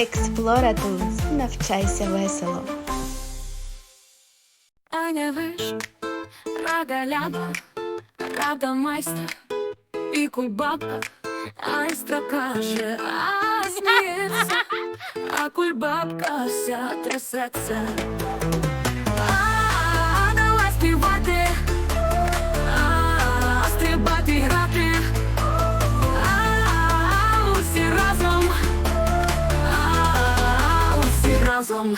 Експлора Tools. Навчайся весело. Аня виш, рада ляба, рада майстра, і кульбаба, айстра каже, а сміється, а кульбабка вся трясеться. Разом.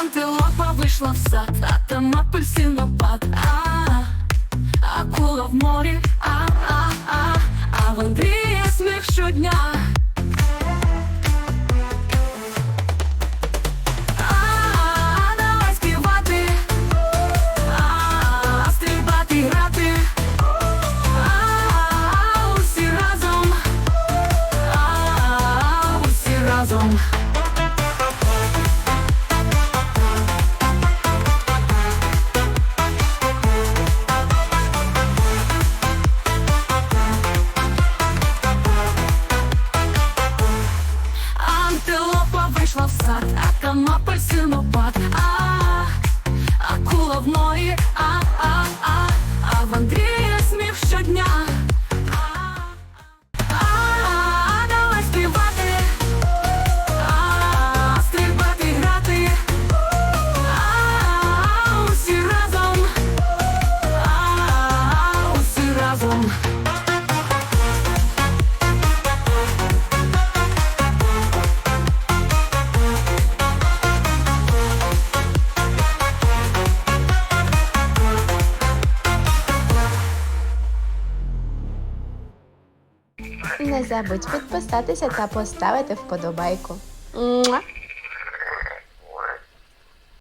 Антилопа вийшла в сад, а там апельсинопад, а, акула в морі, а, а, а, а в Андрія сміх щодня. Разом. Антилопа вийшла в сад, а там апельсинопад, Не забудь підписатися та поставити вподобайку. Муа!